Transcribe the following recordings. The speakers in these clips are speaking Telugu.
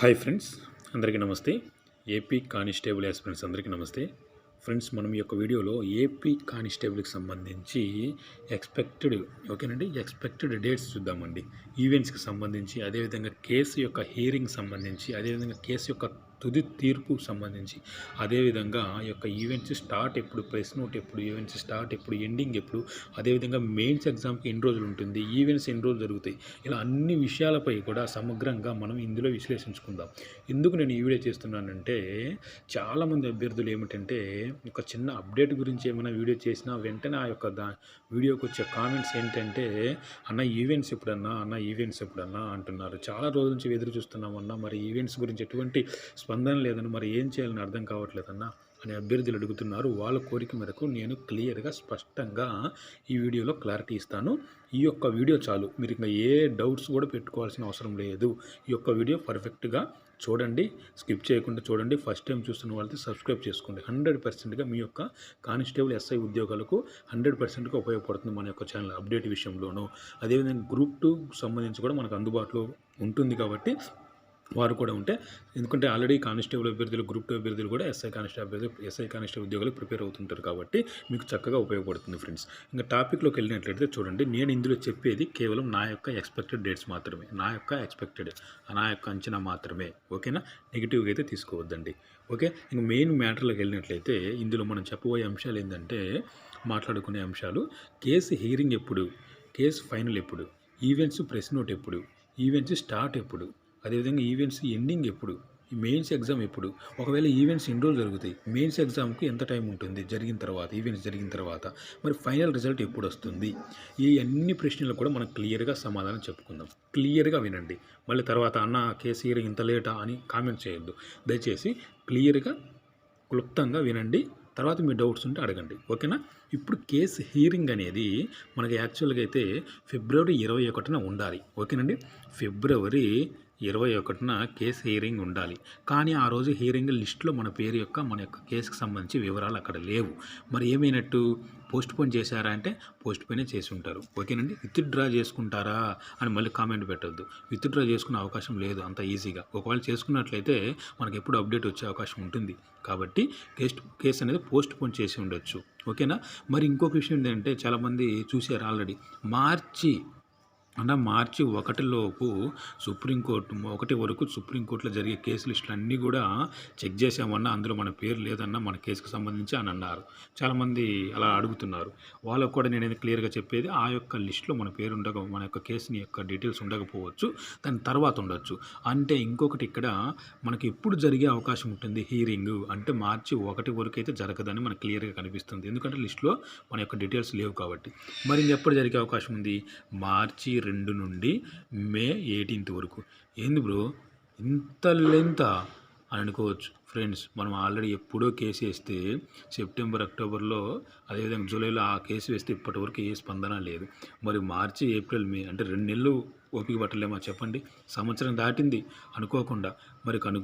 హాయ్ ఫ్రెండ్స్ అందరికీ నమస్తే. ఏపీ కానిస్టేబుల్ యాస్పిరెంట్స్ అందరికీ నమస్తే. ఫ్రెండ్స్ మనం ఈ యొక్క వీడియోలో ఏపీ కానిస్టేబుల్కి సంబంధించి ఎక్స్పెక్టెడ్ ఓకేనండి? ఎక్స్పెక్టెడ్ డేట్స్ చూద్దామండి. ఈవెంట్స్కి సంబంధించి అదేవిధంగా కేసు యొక్క హియరింగ్ సంబంధించి అదేవిధంగా కేసు యొక్క తుది తీర్పు సంబంధించి. అదేవిధంగా ఈ యొక్క ఈవెంట్స్ స్టార్ట్ ఎప్పుడు ప్రెస్ నోట్ ఎప్పుడు ఈవెంట్స్ స్టార్ట్ ఎప్పుడు ఎండింగ్ ఎప్పుడు అదేవిధంగా మెయిన్స్ ఎగ్జామ్కి ఎన్ని రోజులు ఉంటుంది ఈవెంట్స్ ఎన్ని రోజులు జరుగుతాయి ఇలా అన్ని విషయాలపై కూడా సమగ్రంగా మనం ఇందులో విశ్లేషించుకుందాం. ఎందుకు నేను ఈ వీడియో చేస్తున్నానంటే చాలామంది అభ్యర్థులు ఏమిటంటే ఒక చిన్న అప్డేట్ గురించి ఏమైనా వీడియో చేసినా వెంటనే ఆ యొక్క దా వీడియోకి వచ్చే కామెంట్స్ ఏంటంటే అన్న ఈవెంట్స్ ఎప్పుడన్నా? అన్న ఈవెంట్స్ ఎప్పుడన్నా? అంటున్నారు. చాలా రోజుల నుంచి ఎదురు చూస్తున్నామన్నా మరి ఈవెంట్స్ గురించి ఎటువంటి స్పందన లేదని మరి ఏం చేయాలని అర్థం కావట్లేదన్నా అని అభ్యర్థులు అడుగుతున్నారు. వాళ్ళ కోరిక మేరకు నేను క్లియర్గా స్పష్టంగా ఈ వీడియోలో క్లారిటీ ఇస్తాను. ఈ యొక్క వీడియో చాలు. మీరు ఇంకా ఏ డౌట్స్ కూడా పెట్టుకోవాల్సిన అవసరం లేదు. ఈ యొక్క వీడియో పర్ఫెక్ట్గా చూడండి. స్కిప్ చేయకుండా చూడండి. ఫస్ట్ టైం చూస్తున్న వాళ్ళకి సబ్స్క్రైబ్ చేసుకోండి. హండ్రెడ్ పర్సెంట్గా మీ యొక్క కానిస్టేబుల్ ఎస్ఐ ఉద్యోగాలకు హండ్రెడ్ పర్సెంట్గా ఉపయోగపడుతుంది మన యొక్క ఛానల్ అప్డేట్ విషయంలోనూ. అదేవిధంగా గ్రూప్ టూ సంబంధించి కూడా మనకు అందుబాటులో ఉంటుంది కాబట్టి వారు కూడా ఉంటే ఎందుకంటే ఆల్రెడీ కానిస్టేబుల్ అభ్యర్థులు గ్రూప్ టూ అభ్యర్థులు కూడా ఎస్ఐ కానిస్టేబుల్ అభ్యర్థులు ఎస్ఐ కానిస్టేబుల్ ఉద్యోగాలు ప్రిపేర్ అవుతుంటారు కాబట్టి మీకు చక్కగా ఉపయోగపడుతుంది ఫ్రెండ్స్ ఇంకా టాపిక్లోకి వెళ్ళినట్లయితే చూడండి నేను ఇందులో చెప్పేది కేవలం నా యొక్క ఎక్స్పెక్టెడ్ డేట్స్ మాత్రమే నా యొక్క ఎక్స్పెక్టెడ్ నా యొక్క అంచనా మాత్రమే. ఓకేనా నెగిటివ్గా అయితే తీసుకోవద్దండి. ఓకే ఇంక మెయిన్ మ్యాటర్లోకి వెళ్ళినట్లయితే ఇందులో మనం చెప్పబోయే అంశాలు ఏంటంటే మాట్లాడుకునే అంశాలు కేసు హియరింగ్ ఎప్పుడు కేసు ఫైనల్ ఎప్పుడు ఈవెంట్స్ ప్రెస్ నోట్ ఎప్పుడు ఈవెంట్స్ స్టార్ట్ ఎప్పుడు అదేవిధంగా ఈవెంట్స్ ఎండింగ్ ఎప్పుడు? ఈ మెయిన్స్ ఎగ్జామ్ ఎప్పుడు? ఒకవేళ ఈవెంట్స్ ఎన్ని రోజులు జరుగుతాయి మెయిన్స్ ఎగ్జామ్కి ఎంత టైం ఉంటుంది? జరిగిన తర్వాత ఈవెంట్స్ జరిగిన తర్వాత మరి ఫైనల్ రిజల్ట్ ఎప్పుడు వస్తుంది? ఈ అన్ని ప్రశ్నలు కూడా మనం క్లియర్గా సమాధానం చెప్పుకుందాం. క్లియర్గా వినండి. మళ్ళీ తర్వాత అన్న కేసీఆర్ ఇంత లేటా? అని కామెంట్ చేయొద్దు. దయచేసి క్లియర్గా క్లుప్తంగా వినండి. తర్వాత మీ డౌట్స్ ఉంటే అడగండి. ఓకేనా? ఇప్పుడు కేసు హియరింగ్ అనేది మనకి యాక్చువల్గా అయితే ఫిబ్రవరి ఇరవై ఒకటిన ఉండాలి. ఓకేనండి? ఫిబ్రవరి ఇరవై ఒకటిన కేసు హియరింగ్ ఉండాలి. కానీ ఆ రోజు హియరింగ్ లిస్ట్లో మన పేరు యొక్క మన యొక్క కేసుకు సంబంధించి వివరాలు అక్కడ లేవు. మరి ఏమైనట్టు? పోస్ట్ పోన్ చేశారా అంటే పోస్ట్ పోనే చేసి ఉంటారు ఓకేనండి? విత్ డ్రా చేసుకుంటారా అని మళ్ళీ కామెంట్ పెట్టొద్దు. విత్ డ్రా చేసుకునే అవకాశం లేదు అంత ఈజీగా. ఒకవేళ చేసుకున్నట్లయితే మనకి ఎప్పుడు అప్డేట్ వచ్చే అవకాశం ఉంటుంది. కాబట్టి కేసు కేసు అనేది పోస్ట్ పోన్ చేసి ఉండొచ్చు. ఓకేనా? మరి ఇంకొక విషయం ఏంటంటే చాలామంది చూశారు ఆల్రెడీ. మార్చి అంటే మార్చి ఒకటిలోపు సుప్రీంకోర్టు ఒకటి వరకు సుప్రీంకోర్టులో జరిగే కేసు లిస్టులు అన్నీ కూడా చెక్ చేసామన్నా అందులో మన పేరు లేదన్నా మన కేసుకు సంబంధించి అని అన్నారు. చాలామంది అలా అడుగుతున్నారు. వాళ్ళకు కూడా నేను క్లియర్గా చెప్పేది ఆ యొక్క లిస్టులో మన పేరు ఉండక మన యొక్క కేసుని యొక్క డీటెయిల్స్ ఉండకపోవచ్చు దాని తర్వాత ఉండొచ్చు. అంటే ఇంకొకటి ఇక్కడ మనకి ఎప్పుడు జరిగే అవకాశం ఉంటుంది హీరింగ్? అంటే మార్చి ఒకటి వరకు అయితే జరగదని మనకు క్లియర్గా కనిపిస్తుంది. ఎందుకంటే లిస్టులో మన యొక్క డీటెయిల్స్ లేవు కాబట్టి. మరి ఇంకెప్పుడు జరిగే అవకాశం ఉంది? మార్చి రెండు నుండి మే ఎయిటీన్త్ వరకు. ఏంది బ్రో? ఇంత లెంత అని అనుకోవచ్చు. ఫ్రెండ్స్ మనం ఆల్రెడీ ఎప్పుడో కేసు వేస్తే సెప్టెంబర్ అక్టోబర్లో అదేవిధంగా జూలైలో ఆ కేసు వేస్తే ఇప్పటివరకు ఏ స్పందన లేదు. మరి మార్చి ఏప్రిల్ మే అంటే రెండు నెలలు ఓపిక పట్టలేమా చెప్పండి? సంవత్సరం దాటింది అనుకోకుండా. మరి కను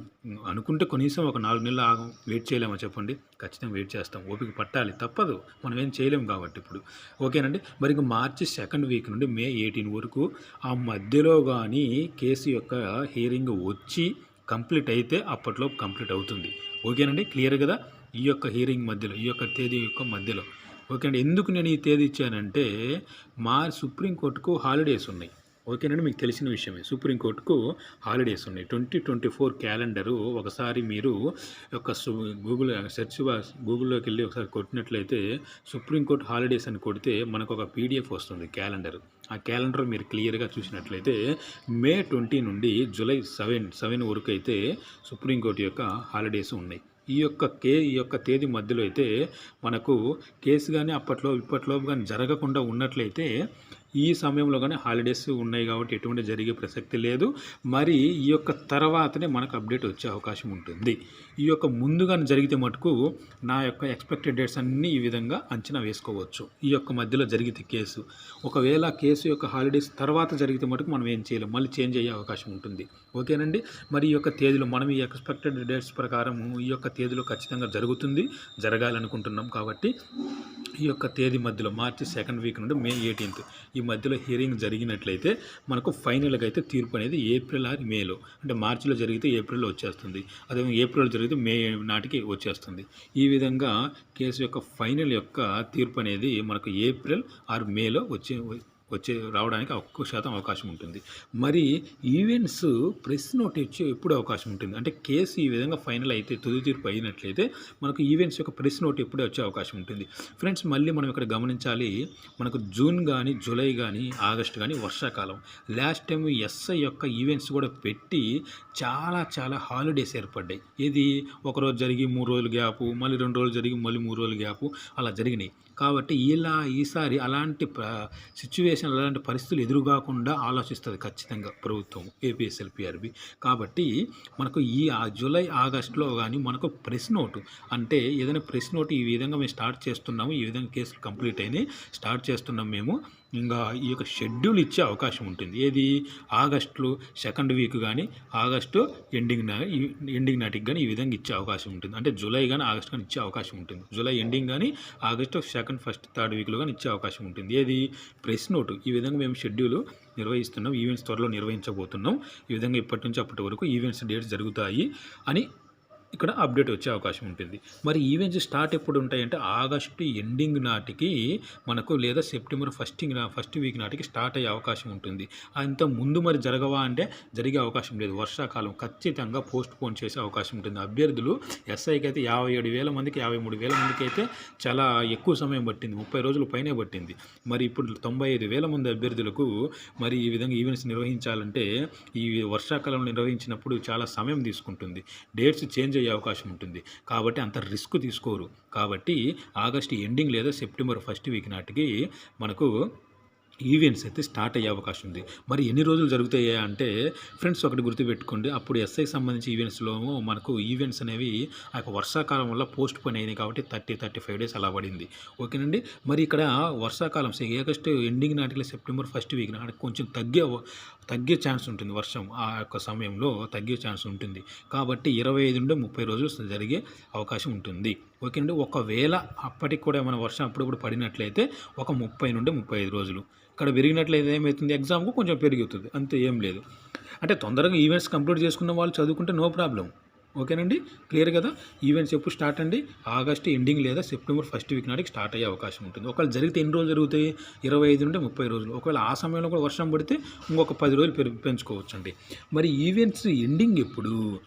అనుకుంటే కనీసం ఒక నాలుగు నెలలు ఆగం వెయిట్ చేయలేమా చెప్పండి? ఖచ్చితంగా వెయిట్ చేస్తాం. ఓపిక పట్టాలి తప్పదు. మనం ఏం చేయలేము కాబట్టి ఇప్పుడు. ఓకేనండి? మరి ఇంకా మార్చి సెకండ్ వీక్ నుండి మే ఎయిటీన్ వరకు ఆ మధ్యలో కానీ కేసు యొక్క హియరింగ్ వచ్చి కంప్లీట్ అయితే అప్పట్లో కంప్లీట్ అవుతుంది. ఓకేనండి? క్లియర్ కదా? ఈ యొక్క హియరింగ్ మధ్యలో ఈ యొక్క తేదీ యొక్క మధ్యలో. ఓకే అండి ఎందుకు నేను ఈ తేదీ ఇచ్చానంటే మా సుప్రీంకోర్టుకు హాలిడేస్ ఉన్నాయి. ఓకేనండి మీకు తెలిసిన విషయమే. సుప్రీంకోర్టుకు హాలిడేస్ ఉన్నాయి. ట్వంటీ ట్వంటీ ఫోర్ క్యాలెండరు ఒకసారి మీరు ఒక సు గూగుల్ సెర్చ్ బాక్స్ గూగుల్లోకి వెళ్ళి ఒకసారి కొట్టినట్లయితే సుప్రీంకోర్టు హాలిడేస్ అని కొడితే మనకు ఒక పీడిఎఫ్ వస్తుంది క్యాలెండర్. ఆ క్యాలెండర్ మీరు క్లియర్గా చూసినట్లయితే మే ట్వంటీ నుండి జూలై సెవెన్ సెవెన్ వరకు అయితే సుప్రీంకోర్టు యొక్క హాలిడేస్ ఉన్నాయి. ఈ యొక్క కే ఈ యొక్క తేదీ మధ్యలో అయితే మనకు కేసు కానీ అప్పట్లో ఇప్పట్లో కానీ జరగకుండా ఉన్నట్లయితే ఈ సమయంలో కానీ హాలిడేస్ ఉన్నాయి కాబట్టి ఎటువంటి జరిగే ప్రసక్తి లేదు. మరి ఈ యొక్క తర్వాతనే మనకు అప్డేట్ వచ్చే అవకాశం ఉంటుంది. ఈ యొక్క ముందుగానే జరిగితే మటుకు నా యొక్క ఎక్స్పెక్టెడ్ డేట్స్ అన్నీ ఈ విధంగా అంచనా వేసుకోవచ్చు. ఈ యొక్క మధ్యలో జరిగితే కేసు. ఒకవేళ కేసు యొక్క హాలిడేస్ తర్వాత జరిగితే మటుకు మనం ఏం చేయలేం. మళ్ళీ చేంజ్ అయ్యే అవకాశం ఉంటుంది. ఓకేనండి? మరి ఈ యొక్క తేదీలో మనం ఈ ఎక్స్పెక్టెడ్ డేట్స్ ప్రకారం ఈ యొక్క తేదీలో ఖచ్చితంగా జరుగుతుంది. జరగాలనుకుంటున్నాం కాబట్టి ఈ యొక్క తేదీ మధ్యలో మార్చి సెకండ్ వీక్ నుండి మే ఎయిటీన్త్ ఈ మధ్యలో హియరింగ్ జరిగినట్లయితే మనకు ఫైనల్గా అయితే తీర్పు అనేది ఏప్రిల్ ఆర్ మేలో అంటే మార్చిలో జరిగితే ఏప్రిల్లో వచ్చేస్తుంది. అదే ఏప్రిల్ జరిగితే మే నాటికి వచ్చేస్తుంది. ఈ విధంగా కేసు యొక్క ఫైనల్ యొక్క తీర్పు అనేది మనకు ఏప్రిల్ ఆర్ మేలో వచ్చే వచ్చే రావడానికి ఒక్క శాతం అవకాశం ఉంటుంది. మరి ఈవెంట్స్ ప్రెస్ నోట్ ఇచ్చే ఎప్పుడు అవకాశం ఉంటుంది? అంటే కేసు ఈ విధంగా ఫైనల్ అయితే తుది తీర్పు అయినట్లయితే మనకు ఈవెంట్స్ యొక్క ప్రెస్ నోట్ ఎప్పుడే వచ్చే అవకాశం ఉంటుంది. ఫ్రెండ్స్ మళ్ళీ మనం ఇక్కడ గమనించాలి మనకు జూన్ కానీ జూలై కానీ ఆగస్ట్ కానీ వర్షాకాలం. లాస్ట్ టైం ఎస్ఐ యొక్క ఈవెంట్స్ కూడా పెట్టి చాలా చాలా హాలిడేస్ ఏర్పడ్డాయి. ఇది ఒకరోజు జరిగి మూడు రోజులు గ్యాపు మళ్ళీ రెండు రోజులు జరిగి మళ్ళీ మూడు రోజులు గ్యాపు. అలా జరిగినాయి. కాబట్టి ఇలా ఈసారి అలాంటి సిచ్యువేషన్ అలాంటి పరిస్థితులు ఎదురుకాకుండా ఆలోచిస్తుంది ఖచ్చితంగా ప్రభుత్వం ఏపీఎస్ఎల్పిఆర్బి కాబట్టి మనకు ఈ జూలై ఆగస్టులో కానీ మనకు ప్రెస్ నోటు అంటే ఏదైనా ప్రెస్ నోట్ ఈ విధంగా మేము స్టార్ట్ చేస్తున్నాము ఈ విధంగా కేసులు కంప్లీట్ అయినాయి స్టార్ట్ చేస్తున్నాం మేము. ఇంకా ఈ యొక్క షెడ్యూల్ ఇచ్చే అవకాశం ఉంటుంది. ఏది? ఆగస్టులో సెకండ్ వీక్ కానీ ఆగస్టు ఎండింగ్ నా ఎండింగ్ నాటికి కానీ ఈ విధంగా ఇచ్చే అవకాశం ఉంటుంది. అంటే జూలై కానీ ఆగస్ట్ కానీ ఇచ్చే అవకాశం ఉంటుంది. జూలై ఎండింగ్ కానీ ఆగస్టు సెకండ్ ఫస్ట్ థర్డ్ వీక్లో కానీ ఇచ్చే అవకాశం ఉంటుంది. ఏది? Press note. ఈ విధంగా మేము షెడ్యూల్ నిర్వహిస్తున్నాం. ఈవెంట్స్ త్వరలో నిర్వహించబోతున్నాం. ఈ విధంగా ఇప్పటి నుంచి అప్పటి వరకు ఈవెంట్స్ డేట్స్ జరుగుతాయి అని ఇక్కడ అప్డేట్ వచ్చే అవకాశం ఉంటుంది. మరి ఈవెంట్స్ స్టార్ట్ ఎప్పుడు ఉంటాయంటే ఆగస్టు ఎండింగ్ నాటికి మనకు లేదా సెప్టెంబర్ ఫస్ట్ ఫస్ట్ వీక్ నాటికి స్టార్ట్ అయ్యే అవకాశం ఉంటుంది. అంత ముందు మరి జరగవా అంటే జరిగే అవకాశం లేదు. వర్షాకాలం ఖచ్చితంగా పోస్ట్ పోన్ చేసే అవకాశం ఉంటుంది. అభ్యర్థులు ఎస్ఐకి అయితే యాభై ఏడు వేల మందికి యాభై మూడు వేల మందికి అయితే చాలా ఎక్కువ సమయం పట్టింది. ముప్పై రోజుల పైనే పట్టింది. మరి ఇప్పుడు తొంభై ఐదు వేల మంది అభ్యర్థులకు మరి ఈ విధంగా ఈవెంట్స్ నిర్వహించాలంటే ఈ వర్షాకాలంలో నిర్వహించినప్పుడు చాలా సమయం తీసుకుంటుంది. డేట్స్ చేంజ్ అయ్యే అవకాశం ఉంటుంది. కాబట్టి అంత రిస్క్ తీసుకోరు. కాబట్టి ఆగస్ట్ ఎండింగ్ లేదా సెప్టెంబర్ ఫస్ట్ వీక్ నాటికి మనకు ఈవెంట్స్ అయితే స్టార్ట్ అయ్యే అవకాశం ఉంది. మరి ఎన్ని రోజులు జరుగుతాయా అంటే ఫ్రెండ్స్ ఒకటి గుర్తుపెట్టుకోండి. అప్పుడు ఎస్ఐ సంబంధించి ఈవెంట్స్లో మనకు ఈవెంట్స్ అనేవి ఆ యొక్క వర్షాకాలం వల్ల పోస్ట్ పోన్ అయినాయి కాబట్టి థర్టీ థర్టీ ఫైవ్ డేస్ అలా పడింది. ఓకేనండి? మరి ఇక్కడ వర్షాకాలం ఆగస్ట్ ఎండింగ్ నాటికి సెప్టెంబర్ ఫస్ట్ వీక్ నాటికి కొంచెం తగ్గే తగ్గే ఛాన్స్ ఉంటుంది వర్షం. ఆ యొక్క సమయంలో తగ్గే ఛాన్స్ ఉంటుంది. కాబట్టి ఇరవై ఐదు నుండి ముప్పై రోజులు జరిగే అవకాశం ఉంటుంది. ఓకేనండి. ఒకవేళ అప్పటికి కూడా ఏమైనా వర్షం అప్పుడప్పుడు పడినట్లయితే ఒక ముప్పై నుండి ముప్పై ఐదు రోజులు. ఇక్కడ పెరిగినట్లయితే ఏమవుతుంది ఎగ్జామ్కు కొంచెం పెరుగుతుంది. అంతే ఏం లేదు. అంటే తొందరగా ఈవెంట్స్ కంప్లీట్ చేసుకున్న వాళ్ళు చదువుకుంటే నో ప్రాబ్లం ఓకేనండి? క్లియర్ కదా? ఈవెంట్స్ ఎప్పుడు స్టార్ట్ అండి? ఆగస్ట్ ఎండింగ్ లేదా సెప్టెంబర్ ఫస్ట్ వీక్ నాటికి స్టార్ట్ అయ్యే అవకాశం ఉంటుంది. ఒకవేళ జరిగితే ఎన్ని రోజులు జరుగుతాయి? ఇరవై ఐదు నుండి ముప్పై రోజులు. ఒకవేళ ఆ సమయంలో కూడా వర్షం పడితే ఇంకొక పది రోజులు పెంచుకోవచ్చండి. మరి ఈవెంట్స్ ఎండింగ్ ఎప్పుడు?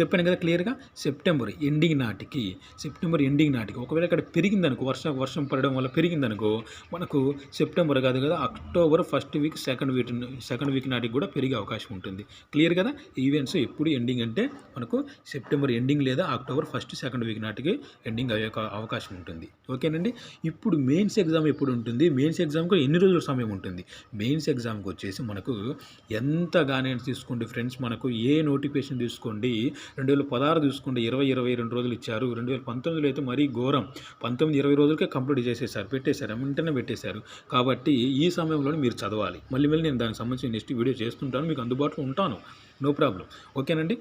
చెప్పాను కదా క్లియర్గా సెప్టెంబర్ ఎండింగ్ నాటికి సెప్టెంబర్ ఎండింగ్ నాటికి. ఒకవేళ ఇక్కడ పెరిగిందనుకో వర్షం వర్షం పడడం వల్ల పెరిగిందనుకో మనకు సెప్టెంబర్ కాదు కదా October first week second week second week నాటికి కూడా పెరిగే అవకాశం ఉంటుంది. క్లియర్ కదా? ఈవెంట్స్ ఎప్పుడు ఎండింగ్ అంటే మనకు సెప్టెంబర్ ఎండింగ్ లేదా అక్టోబర్ ఫస్ట్ సెకండ్ వీక్ నాటికి ఎండింగ్ అయ్యే అవకాశం ఉంటుంది. ఓకేనండి ఇప్పుడు మెయిన్స్ ఎగ్జామ్ ఎప్పుడు ఉంటుంది? మెయిన్స్ ఎగ్జామ్కి ఎన్ని రోజుల సమయం ఉంటుంది? మెయిన్స్ ఎగ్జామ్కి వచ్చేసి మనకు ఎంతగానే తీసుకోండి ఫ్రెండ్స్ మనకు ఏ నోటిఫికేషన్ తీసుకోండి? రెండు వేల పదహారు చూసుకుంటే ఇరవై ఇరవై రెండు రోజులు ఇచ్చారు. రెండు వేల పంతొమ్మిదిలో అయితే మరీ ఘోరం. పంతొమ్మిది ఇరవై రోజులకే కంప్లీట్ చేసేసారు. పెట్టేశారు. వెంటనే పెట్టేశారు. కాబట్టి ఈ సమయంలో మీరు చదవాలి. మళ్ళీ మళ్ళీ నేను దానికి సంబంధించి నెక్స్ట్ వీడియో చేస్తుంటాను. మీకు అందుబాటులో ఉంటాను. నో ప్రాబ్లం ఓకేనండి?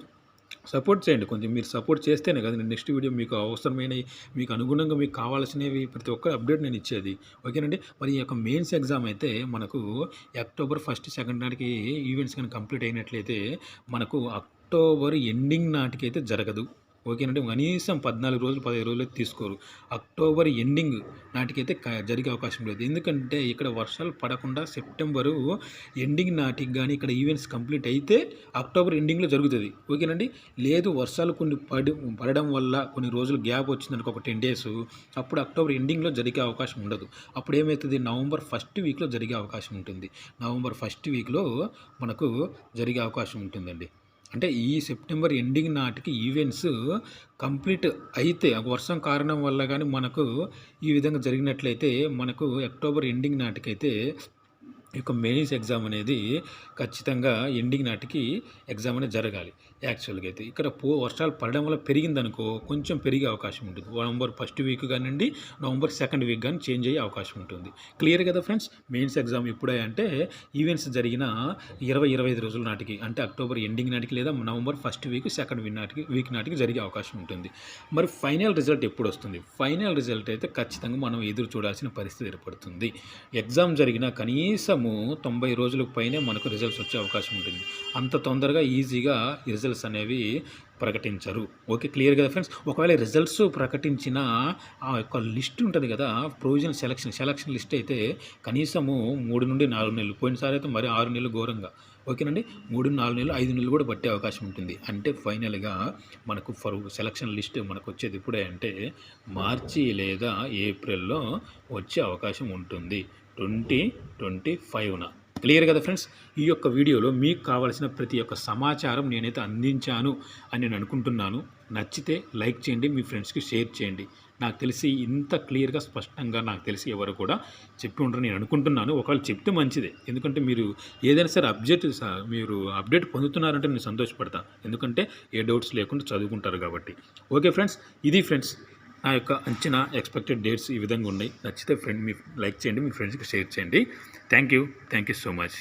సపోర్ట్ చేయండి. కొంచెం మీరు సపోర్ట్ చేస్తేనే కదా నేను నెక్స్ట్ వీడియో మీకు అవసరమైనవి మీకు అనుగుణంగా మీకు కావాల్సినవి ప్రతి ఒక్క అప్డేట్ నేను ఇచ్చేది. ఓకేనండి? మరి ఈ యొక్క మెయిన్స్ ఎగ్జామ్ అయితే మనకు అక్టోబర్ ఫస్ట్ సెకండ్ నాటికి ఈవెంట్స్ కానీ కంప్లీట్ అయినట్లయితే మనకు అక్టోబర్ ఎండింగ్ నాటికైతే జరగదు. ఓకేనంటే కనీసం పద్నాలుగు రోజులు పదిహేను రోజులు తీసుకోరు. అక్టోబర్ ఎండింగ్ నాటికైతే జరిగే అవకాశం లేదు. ఎందుకంటే ఇక్కడ వర్షాలు పడకుండా సెప్టెంబరు ఎండింగ్ నాటికి కానీ ఇక్కడ ఈవెంట్స్ కంప్లీట్ అయితే అక్టోబర్ ఎండింగ్లో జరుగుతుంది. ఓకేనండి? లేదు వర్షాలు కొన్ని పడి పడడం వల్ల కొన్ని రోజులు గ్యాప్ వచ్చిందనుకో ఒక టెన్ డేస్. అప్పుడు అక్టోబర్ ఎండింగ్లో జరిగే అవకాశం ఉండదు. అప్పుడు ఏమవుతుంది నవంబర్ ఫస్ట్ వీక్లో జరిగే అవకాశం ఉంటుంది. నవంబర్ ఫస్ట్ వీక్లో మనకు జరిగే అవకాశం ఉంటుందండి. అంటే ఈ సెప్టెంబర్ ఎండింగ్ నాటికి ఈవెంట్స్ కంప్లీట్ అయితే ఆ వర్షం కారణం వల్ల కానీ మనకు ఈ విధంగా జరిగినట్లయితే మనకు అక్టోబర్ ఎండింగ్ నాటికైతే ఈ యొక్క మెయిన్స్ ఎగ్జామ్ అనేది ఖచ్చితంగా ఎండింగ్ నాటికి ఎగ్జామ్ అనేది జరగాలి. యాక్చువల్గా అయితే. ఇక్కడ పో వర్షాలు పడడం వల్ల పెరిగిందనుకో కొంచెం పెరిగే అవకాశం ఉంటుంది. నవంబర్ ఫస్ట్ వీక్ కానివ్వండి నవంబర్ సెకండ్ వీక్ కానీ చేంజ్ అయ్యే అవకాశం ఉంటుంది. క్లియర్ కదా ఫ్రెండ్స్? మెయిన్స్ ఎగ్జామ్ ఎప్పుడే అంటే ఈవెంట్స్ జరిగిన ఇరవై ఇరవై ఐదు రోజుల నాటికి అంటే అక్టోబర్ ఎండింగ్ నాటికి లేదా November first week second week నాటికి వీక్ నాటికి జరిగే అవకాశం ఉంటుంది. మరి ఫైనల్ రిజల్ట్ ఎప్పుడు వస్తుంది? ఫైనల్ రిజల్ట్ అయితే ఖచ్చితంగా మనం ఎదురు చూడాల్సిన పరిస్థితి ఏర్పడుతుంది. ఎగ్జామ్ జరిగిన కనీసము తొంభై రోజులకు పైనే మనకు రిజల్ట్స్ వచ్చే అవకాశం ఉంటుంది. అంత తొందరగా ఈజీగా రిజల్ట్ రిజల్ట్స్ అనేవి ప్రకటించరు. ఓకే క్లియర్ కదా ఫ్రెండ్స్ ఒకవేళ రిజల్ట్స్ ప్రకటించిన ఆ యొక్క లిస్ట్ ఉంటుంది కదా ప్రొవిజనల్ సెలక్షన్ సెలక్షన్ లిస్ట్ అయితే కనీసము మూడు నుండి నాలుగు నెలలు పోయినసారి అయితే మరి ఆరు నెలలు ఘోరంగా. ఓకేనండి మూడు నాలుగు నెలలు ఐదు నెలలు కూడా పట్టే అవకాశం ఉంటుంది. అంటే ఫైనల్గా మనకు ఫర్ సెలక్షన్ లిస్ట్ మనకు వచ్చేది ఇప్పుడే అంటే మార్చి లేదా ఏప్రిల్లో వచ్చే అవకాశం ఉంటుంది. ట్వంటీ ట్వంటీ ఫైవ్న క్లియర్ కదా ఫ్రెండ్స్? ఈ యొక్క వీడియోలో మీకు కావాల్సిన ప్రతి ఒక్క సమాచారం నేనైతే అందించాను అని నేను అనుకుంటున్నాను. నచ్చితే లైక్ చేయండి మీ ఫ్రెండ్స్కి షేర్ చేయండి. నాకు తెలిసి ఇంత క్లియర్గా స్పష్టంగా నాకు తెలిసి ఎవరు కూడా చెప్పి ఉండరు నేను అనుకుంటున్నాను. ఒకవేళ చెప్తే మంచిదే. ఎందుకంటే మీరు ఏదైనా సరే అప్డేట్ మీరు అప్డేట్ పొందుతున్నారంటే నేను సంతోషపడతాను ఎందుకంటే ఏ డౌట్స్ లేకుండా చదువుకుంటారు కాబట్టి. Okay friends? ఇది ఫ్రెండ్స్ నా యొక్క అంచనా ఎక్స్పెక్టెడ్ డేట్స్ ఈ విధంగా ఉన్నాయి. నచ్చితే ఫ్రెండ్ మీ లైక్ చేయండి మీ ఫ్రెండ్స్కి షేర్ చేయండి. Thank you thank you so much